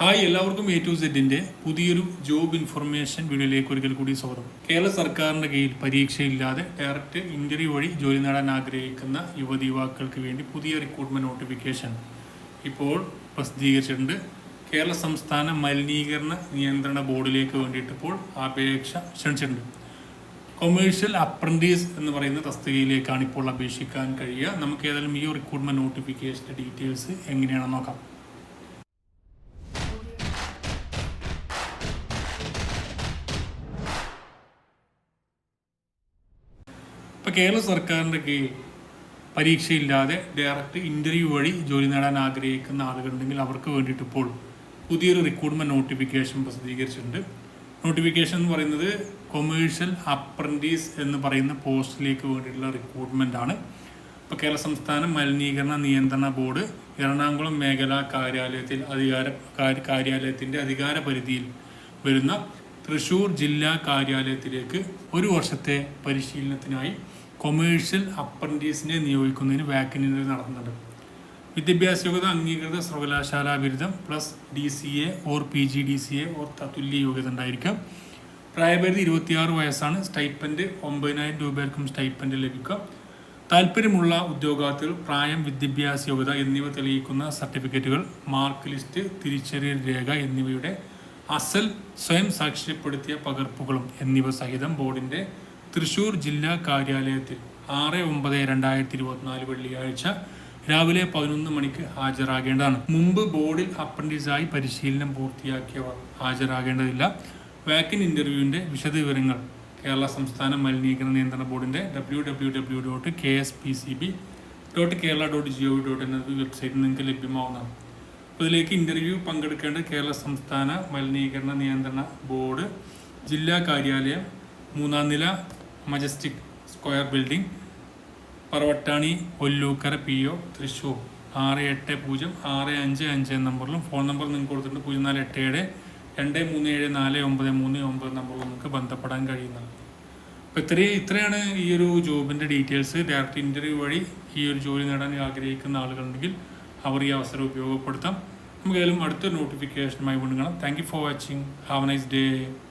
Hi എല്ലാവർക്കും A to സെഡിന്റെ പുതിയൊരു job information വീഡിയോയിലേക്ക് ഒരിക്കൽ കൂടി സ്വാഗതം. കേരള സർക്കാരിന്റെ കീഴിൽ പരീക്ഷയില്ലാതെ ഡയറക്റ്റ് ഇന്റർവ്യൂ വഴി ജോലി നേടാൻ ആഗ്രഹിക്കുന്ന യുവതി യുവാക്കൾക്ക് വേണ്ടി പുതിയ റിക്രൂട്ട്മെന്റ് നോട്ടിഫിക്കേഷൻ ഇപ്പോൾ പ്രസിദ്ധീകരിച്ചിട്ടുണ്ട്. കേരള സംസ്ഥാന മലിനീകരണ നിയന്ത്രണ ബോർഡിലേക്ക് വേണ്ടിയിട്ട് ഇപ്പോൾ അപേക്ഷ ക്ഷണിച്ചിട്ടുണ്ട്. കൊമേഴ്ഷ്യൽ അപ്രന്റീസ് എന്ന് പറയുന്ന തസ്തികയിലേക്കാണ് ഇപ്പോൾ അപേക്ഷിക്കാൻ കഴിയുക. നമുക്ക് ഏതായാലും ഈ റിക്രൂട്ട്മെന്റ് നോട്ടിഫിക്കേഷന്റെ ഡീറ്റെയിൽസ് എങ്ങനെയാണെന്ന് നോക്കാം. ഇപ്പോൾ കേരള സർക്കാരിന്റെ കീഴിൽ പരീക്ഷയില്ലാതെ ഡയറക്റ്റ് ഇന്റർവ്യൂ വഴി ജോലി നേടാൻ ആഗ്രഹിക്കുന്ന ആളുകളുണ്ടെങ്കിൽ അവർക്ക് വേണ്ടിയിട്ട് ഇപ്പോൾ പുതിയൊരു റിക്രൂട്ട്മെന്റ് നോട്ടിഫിക്കേഷൻ പ്രസിദ്ധീകരിച്ചിട്ടുണ്ട്. നോട്ടിഫിക്കേഷൻ എന്ന് പറയുന്നത് കൊമേഴ്ഷ്യൽ അപ്രന്റീസ് എന്ന് പറയുന്ന പോസ്റ്റിലേക്ക് വേണ്ടിയിട്ടുള്ള റിക്രൂട്ട്മെന്റ് ആണ്. ഇപ്പോൾ കേരള സംസ്ഥാന മലിനീകരണ നിയന്ത്രണ ബോർഡ് എറണാകുളം മേഖലാ കാര്യാലയത്തിൽ അധികാര കാര്യാലയത്തിന്റെ അധികാര പരിധിയിൽ വരുന്ന തൃശൂർ ജില്ലാ കാര്യാലയത്തിലേക്ക് ഒരു വർഷത്തെ പരിശീലനത്തിനായി കൊമേഴ്ഷ്യൽ അപ്രന്റീസിനെ നിയോഗിക്കുന്നതിന് വാക്കിനിൽ നടത്തുന്നുണ്ട്. വിദ്യാഭ്യാസ യോഗ്യത അംഗീകൃത സർവകലാശാല ബിരുദം plus D C A or P G D C A or തത്തുല്യ യോഗ്യത ഉണ്ടായിരിക്കാം. പ്രായപരിധി ഇരുപത്തിയാറ് വയസ്സാണ്. സ്റ്റൈപ്പൻഡ് ഒമ്പതിനായിരം രൂപയായിരിക്കും സ്റ്റൈപ്പൻഡ് ലഭിക്കുക. താല്പര്യമുള്ള ഉദ്യോഗാർത്ഥികൾ പ്രായം വിദ്യാഭ്യാസ യോഗ്യത എന്നിവ തെളിയിക്കുന്ന സർട്ടിഫിക്കറ്റുകൾ മാർക്ക് ലിസ്റ്റ് തിരിച്ചറിയൽ രേഖ എന്നിവയുടെ അസൽ സ്വയം സാക്ഷ്യപ്പെടുത്തിയ പകർപ്പുകളും എന്നിവ സഹിതം ബോർഡിന്റെ തൃശൂർ ജില്ലാ കാര്യാലയത്തിൽ ആറ് ഒമ്പത് രണ്ടായിരത്തി ഇരുപത്തിനാല് വെള്ളിയാഴ്ച രാവിലെ പതിനൊന്ന് മണിക്ക് ഹാജരാകേണ്ടതാണ്. മുമ്പ് ബോർഡിൽ അപ്രന്റീസായി പരിശീലനം പൂർത്തിയാക്കിയവർ ഹാജരാകേണ്ടതില്ല. വാക്കിൻ ഇന്റർവ്യൂവിന്റെ വിശദവിവരങ്ങൾ കേരള സംസ്ഥാന മലിനീകരണ നിയന്ത്രണ ബോർഡിന്റെ W W W dot K S P C B dot Kerala dot G O dot എന്ന വെബ്സൈറ്റിൽ നിങ്ങൾക്ക് ലഭ്യമാവുന്നതാണ്. അപ്പോൾ ഇന്റർവ്യൂ പങ്കെടുക്കേണ്ട കേരള സംസ്ഥാന മലിനീകരണ നിയന്ത്രണ ബോർഡ് ജില്ലാ കാര്യാലയം മൂന്നാം നില majestic square building Paravattani Ollukkara P O Thrissur. ആറ് എട്ട് പൂജ്യം ആറ് അഞ്ച് അഞ്ച് നമ്പറിലും ഫോൺ നമ്പർ നിങ്ങൾക്ക് കൊടുത്തിട്ടുണ്ട്. പൂജ്യം നാല് എട്ട് ഏഴ് രണ്ട് മൂന്ന് ഏഴ് നാല് ഒമ്പത് മൂന്ന് ഒമ്പത് നമ്പറിൽ നിങ്ങൾക്ക് ബന്ധപ്പെടാൻ കഴിയുന്നതാണ്. അപ്പോൾ ഇത്രയും ഇത്രയാണ് ഈ ഒരു ജോബിന്റെ ഡീറ്റെയിൽസ് ഡയറക്റ്റ് ഇന്റർവ്യൂ വഴി ഈ ഒരു ജോലി നേടാൻ ആഗ്രഹിക്കുന്ന ആളുകളുണ്ടെങ്കിൽ അവർ ഈ അവസരം ഉപയോഗപ്പെടുത്താം. നമുക്ക് ഏതായാലും അടുത്ത നോട്ടിഫിക്കേഷനുമായി വീണ്ടും കാണാം. Thank you for watching have a nice day